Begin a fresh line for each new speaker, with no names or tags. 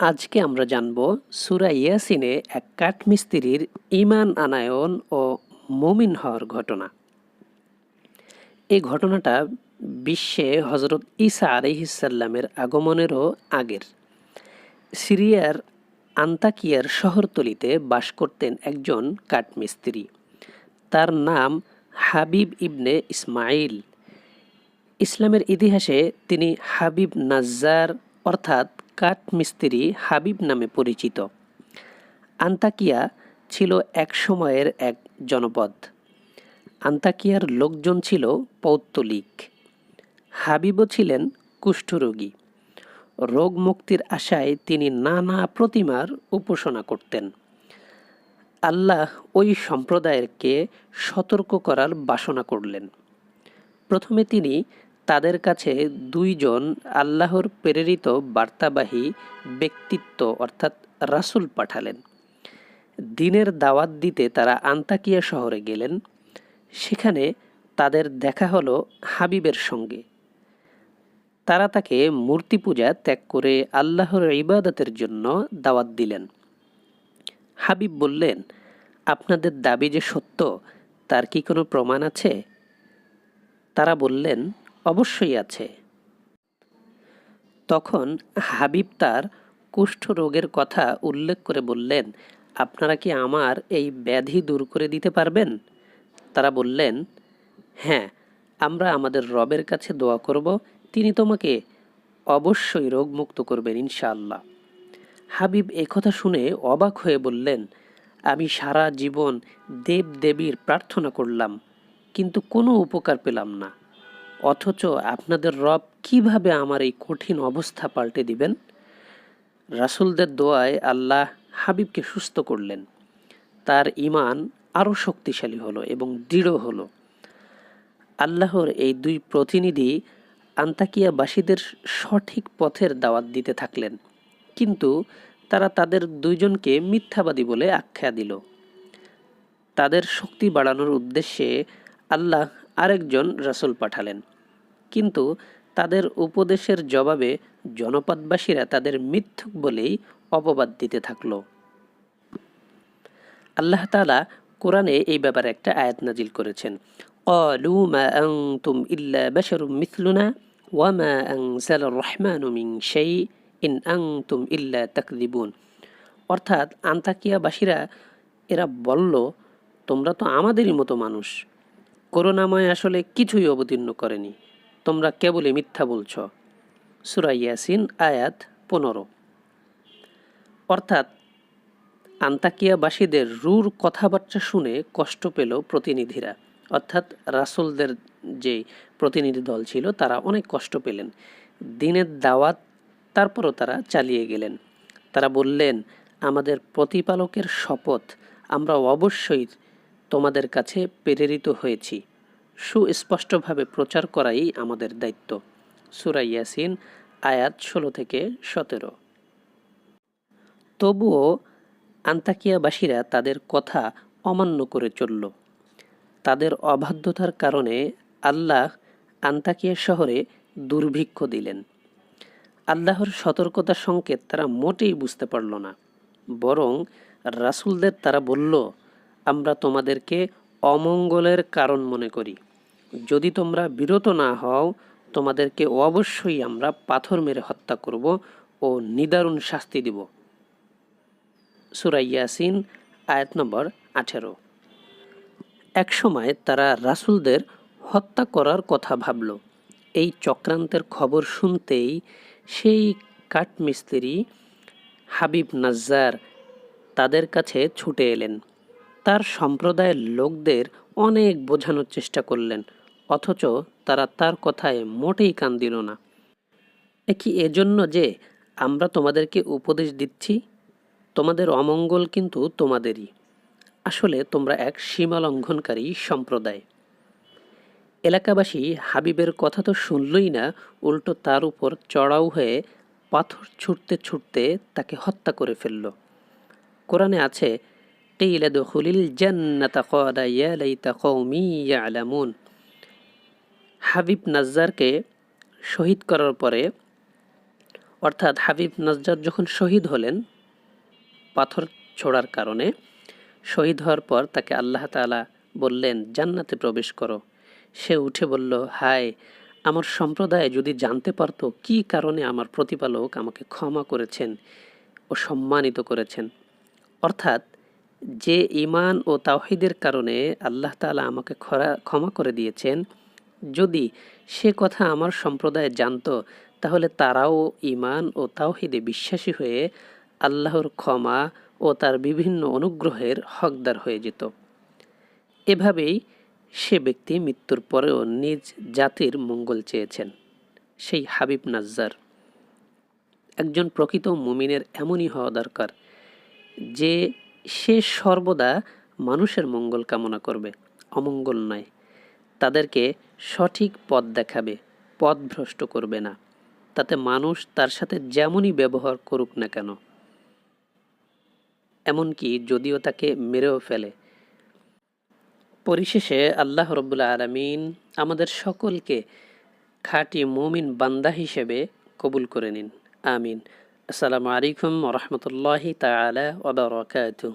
আজকে আমরা জানব সুরা ইয়াসিনে এক কাঠমিস্ত্রির ইমান আনায়ন ও মমিন হওয়ার ঘটনা। এই ঘটনাটা বিশ্বে হজরত ঈসা আলহিসাল্লামের আগমনেরও আগের। সিরিয়ার আন্তাকিয়ার শহরতলিতে বাস করতেন একজন কাঠমিস্ত্রি। তার নাম হাবিব ইবনে ইসমাইল ইসলামের ইতিহাসে তিনি হাবিব নাজ্জার অর্থাৎ কাঠমিস্ত্রি হাবিব নামে পরিচিত। আন্তাকিয়া ছিল এক সময়ের এক জনপদ। আন্তাকিয়ার লোকজন ছিল পৌত্তলিক হাবিবও ছিলেন কুষ্ঠরোগী। রোগ মুক্তির আশায় তিনি নানা প্রতিমার উপাসনা করতেন। আল্লাহ ওই সম্প্রদায়েরকে সতর্ক করার বাসনা করলেন। প্রথমে তিনি তাদের কাছে দুইজন আল্লাহর প্রেরিত বার্তাবাহী ব্যক্তিত্ব, অর্থাৎ রাসুল পাঠালেন। দিনের দাওয়াত দিতে তারা আন্তাকিয়া শহরে গেলেন। সেখানে তাদের দেখা হলো হাবিবের সঙ্গে। তারা তাকে মূর্তি পূজা ত্যাগ করে আল্লাহর ইবাদতের জন্য দাওয়াত দিলেন। হাবিব বললেন, আপনাদের দাবি যে সত্য, তার কি কোনো প্রমাণ আছে? তারা বললেন অবশ্যই আছে। তখন হাবিব তার কুষ্ঠ রোগের কথা উল্লেখ করে বললেন, আপনারা কি আমার এই ব্যাধি দূর করে দিতে পারবেন? তারা বললেন হ্যাঁ আমরা আমাদের রবের কাছে দোয়া করব, তিনি তোমাকে অবশ্যই রোগমুক্ত করবেন, ইনশাআল্লাহ। হাবিব কথা শুনে অবাক হয়ে বললেন, আমি সারা জীবন দেব দেবীর প্রার্থনা করলাম, কিন্তু কোনো উপকার পেলাম না। অথচ আপনাদের রব কীভাবে আমার এই কঠিন অবস্থা পাল্টে দিবেন? রাসুলদের দোয়ায় আল্লাহ হাবিবকে সুস্থ করলেন। তার ইমান আরও শক্তিশালী হলো এবং দৃঢ় হলো। আল্লাহর এই দুই প্রতিনিধি আন্তাকিয়াবাসীদের সঠিক পথের দাওয়াত দিতে থাকলেন। কিন্তু তারা তাদের দুইজনকে মিথ্যাবাদী বলে আখ্যা দিল। তাদের শক্তি বাড়ানোর উদ্দেশ্যে আল্লাহ আরেকজন রাসুল পাঠালেন। কিন্তু তাদের উপদেশের জবাবে জনপদবাসীরা তাদের মিথ্যুক বলেই অপবাদ দিতে থাকল আল্লাহ তালা কোরআনে এই ব্যাপারে একটা আয়াত নাজিল করেছেন قالوا ما أنتم إلا بشر مثلنا وما أنزل الرحمن من شيء إن أنتم إلا تكذبون অর্থাৎ আন্তাকিয়াবাসীরা এরা বলল তোমরা তো আমাদেরই মতো মানুষ করুণাময় আসলে কিছুই অবতীর্ণ করেনি তোমরা কেবলই মিথ্যা বলছ। সুরাই ইয়াসিন, আয়াত পনেরো। অর্থাৎ আন্তাকিয়াবাসীদের রুর কথাবার্তা শুনে কষ্ট পেল প্রতিনিধিরা। অর্থাৎ রাসুলদের যে প্রতিনিধি দল ছিল, তারা অনেক কষ্ট পেলেন। দিনের দাওয়াত, তারপরও তারা চালিয়ে গেলেন। তারা বললেন, আমাদের প্রতিপালকের শপথ, আমরা অবশ্যই তোমাদের কাছে প্রেরিত হয়েছি। সুস্পষ্টভাবে প্রচার করাই আমাদের দায়িত্ব। সুরাই ইয়াসিন, আয়াত ষোলো থেকে সতেরো। তবুও আন্তাকিয়াবাসীরা তাদের কথা অমান্য করে চলল। তাদের অবাধ্যতার কারণে আল্লাহ আন্তাকিয়া শহরে দুর্ভিক্ষ দিলেন। আল্লাহর সতর্কতা সংকেত তারা মোটেই বুঝতে পারল না। বরং রাসুলদের তারা বলল, আমরা তোমাদেরকে অমঙ্গলের কারণ মনে করি। যদি তোমরা বিরত না হও, তোমাদেরকে অবশ্যই আমরা পাথর মেরে হত্যা করব ও নিদারুণ শাস্তি দিব। সুরাইয়াসিন আয়াত নম্বর আঠেরো। এক সময় তারা রাসুলদের হত্যা করার কথা ভাবল। এই চক্রান্তের খবর শুনতেই সেই কাঠমিস্ত্রি হাবিব নাজ্জার তাদের কাছে ছুটে এলেন। তার সম্প্রদায়ের লোকদের অনেক বোঝানোর চেষ্টা করলেন। অথচ তারা তার কথায় মোটেই কান দিল না। কি এজন্য যে আমরা তোমাদেরকে উপদেশ দিচ্ছি? তোমাদের অমঙ্গল কিন্তু তোমাদেরই। আসলে তোমরা এক সীমা লঙ্ঘনকারী সম্প্রদায়। এলাকাবাসী হাবিবের কথা তো শুনলই না, উল্টো তার উপর চড়াও হয়ে পাথর ছুটতে ছুটতে তাকে হত্যা করে ফেলল। কোরআনে আছে কিলা দুখুলিল জান্নাতা, ক্বালা ইয়া লাইতা কওমি ইয়ালামুন। হাবিব নাজ্জারকে শহীদ করার পরে, অর্থাৎ হাবিব নাজ্জার যখন শহীদ হলেন পাথর ছোড়ার কারণে, শহীদ হওয়ার পর তাকে আল্লাহ তাআলা বললেন, জান্নাতে প্রবেশ করো। সে উঠে বলল, হায়, আমার সম্প্রদায় যদি জানতে পারতো কী কারণে আমার প্রতিপালক আমাকে ক্ষমা করেছেন ও সম্মানিত করেছেন। অর্থাৎ যে ইমান ও তাওহিদের কারণে আল্লাহ তাআলা আমাকে ক্ষমা করে দিয়েছেন যদি সে কথা আমার সম্প্রদায় জানতো, তাহলে তারাও ইমান ও তাওহিদে বিশ্বাসী হয়ে আল্লাহর ক্ষমা ও তার বিভিন্ন অনুগ্রহের হকদার হয়ে যেত। এভাবেই সে ব্যক্তি মৃত্যুর পরেও নিজ জাতির মঙ্গল চেয়েছেন, সেই হাবিব নাজ্জার। একজন প্রকৃত মুমিনের এমনই হওয়া দরকার, যে সে সর্বদা মানুষের মঙ্গল কামনা করবে, অমঙ্গল নয়। তাদেরকে সঠিক পথ দেখাবে, পথ ভ্রষ্ট করবে না। তাতে মানুষ তার সাথে যেমনই ব্যবহার করুক না কেন। এমনকি যদিও তাকে মেরেও ফেলে। পরিশেষে আল্লাহ রব্বুল্লা আলমিন আমাদের সকলকে খাঁটি মুমিন বান্দা হিসেবে কবুল করে নিন। আমিন। আসসালামু আলাইকুম রহমতুল্লাহি তালা ওবরাকাতুহ